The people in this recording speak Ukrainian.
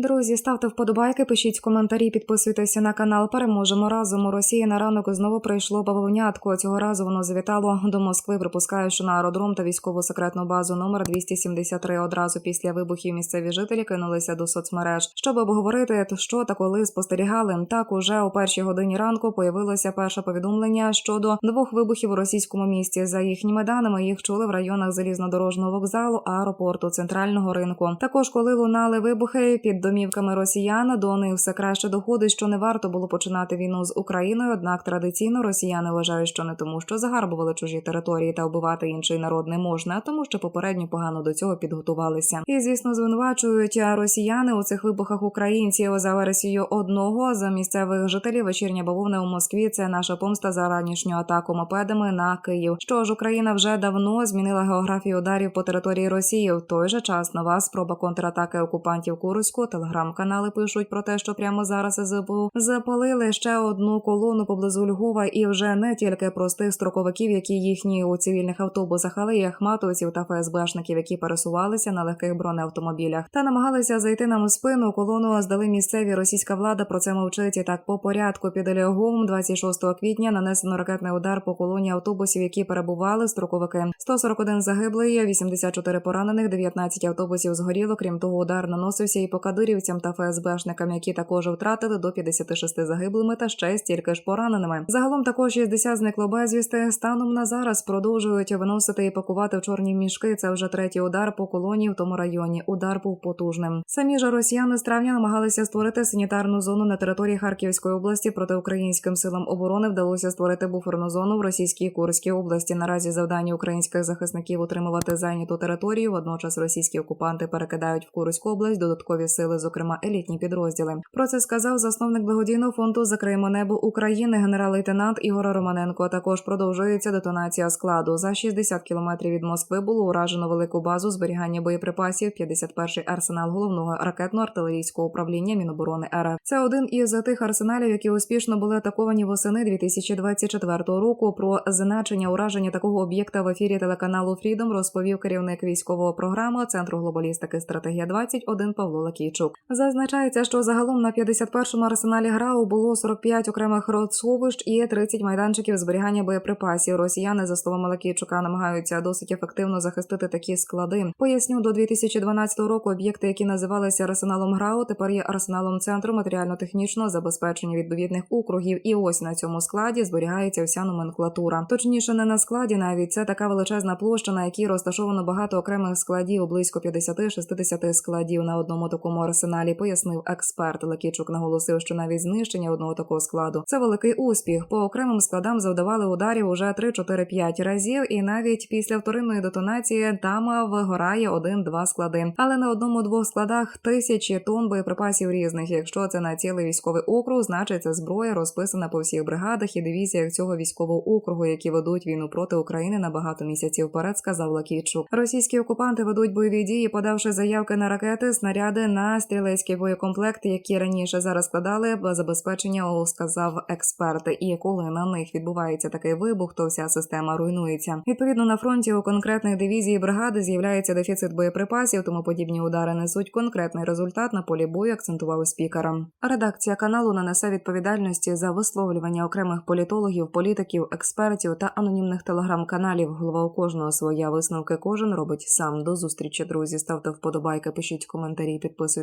Друзі, ставте вподобайки, пишіть коментарі, підписуйтеся на канал. Переможемо разом. У Росії на ранок знову прийшло бавовнятко. Цього разу воно завітало до Москви, припускаючи на аеродром та військову секретну базу номер 273. Одразу після вибухів місцеві жителі кинулися до соцмереж, щоб обговорити, що та коли спостерігали. Так уже у першій годині ранку появилося перше повідомлення щодо двох вибухів у російському місті. За їхніми даними їх чули в районах залізнодорожного вокзалу, аеропорту, центрального ринку. Також коли лунали вибухи під домівками росіян, до них все краще доходить, що не варто було починати війну з Україною. Однак традиційно росіяни вважають, що не тому, що загарбували чужі території та вбивати інший народ не можна, а тому, що попередньо погано до цього підготувалися. І звісно, звинувачують росіяни у цих вибухах українців за версією одного з місцевих жителів. Вечірня бавовна у Москві це наша помста за ранішню атаку мопедами на Київ. Що ж, Україна вже давно змінила географію ударів по території Росії. В той же час нова спроба контратаки окупантів Курську. Телеграм-канали пишуть про те, що прямо зараз СБУ запалили ще одну колону поблизу Львова, і вже не тільки простих строковиків, які їхні у цивільних автобусах, але й ахматовців та ФСБшників, які пересувалися на легких бронеавтомобілях та намагалися зайти нам у спину. Колону здали місцеві. Російська влада про це мовчить і так по порядку. Під Львовом 26 квітня нанесено ракетний удар по колоні автобусів, які перебували строковики. 141 загиблий, 84 поранених, 19 автобусів згоріло. Крім того, удар наносився і по кадирівцям та ФСБшникам, які також втратили до 56 загиблими та ще стільки ж пораненими. Загалом також 60 зникло безвісти. Станом на зараз продовжують виносити і пакувати в чорні мішки. Це вже третій удар по колонії в тому районі. Удар був потужним. Самі ж росіяни з травня намагалися створити санітарну зону на території Харківської області. Проти українським силам оборони вдалося створити буферну зону в російській Курській області. Наразі завдання українських захисників утримувати зайняту територію. Водночас російські окупанти перекидають в Курську область додаткові сили, зокрема елітні підрозділи. Про це сказав засновник благодійного фонду Закриємо небо України, генерал-лейтенант Ігор Романенко. Також продовжується детонація складу. За 60 кілометрів від Москви було уражено велику базу зберігання боєприпасів. 51-й арсенал головного ракетно-артилерійського управління Міноборони РФ. Це один із тих арсеналів, які успішно були атаковані восени 2024 року. Про значення ураження такого об'єкта в ефірі телеканалу Фрідом розповів керівник військового програми Центру глобалістики стратегія 21 Павло Лакійчук. Зазначається, що загалом на 51-му арсеналі ГРАУ було 45 окремих родсховищ і 30 майданчиків зберігання боєприпасів. Росіяни, за словами Лакійчука, намагаються досить ефективно захистити такі склади. Поясню, до 2012 року об'єкти, які називалися арсеналом ГРАУ, тепер є арсеналом центру матеріально-технічного забезпечення відповідних округів. І ось на цьому складі зберігається вся номенклатура. Точніше, не на складі, навіть це така величезна площа, на якій розташовано багато окремих складів, близько 50-60 складів на одному такому арсеналі. Пояснив експерт. Лекічук наголосив, що навіть знищення одного такого складу це великий успіх. По окремим складам завдавали ударів уже 3-4-5 разів, і навіть після вторинної детонації там вигорає один-два склади. Але на одному-двох складах тисячі тонн боєприпасів різних. Якщо це на цілий військовий округ, значить це зброя розписана по всіх бригадах і дивізіях цього військового округу, які ведуть війну проти України на багато місяців вперед, сказав Лакійчук. Російські окупанти ведуть бойові дії, подавши заявки на ракети, снаряди на стрілецький боєкомплект, які раніше зараз складали в забезпечення, сказав експерт. І коли на них відбувається такий вибух, то вся система руйнується. Відповідно на фронті у конкретних дивізій бригади з'являється дефіцит боєприпасів, тому подібні удари несуть конкретний результат на полі бою. Акцентував спікер. Редакція каналу не несе відповідальності за висловлювання окремих політологів, політиків, експертів та анонімних телеграм-каналів. Голова у кожного своя висновки кожен робить сам. До зустрічі, друзі. Ставте вподобайки, пишіть коментарі,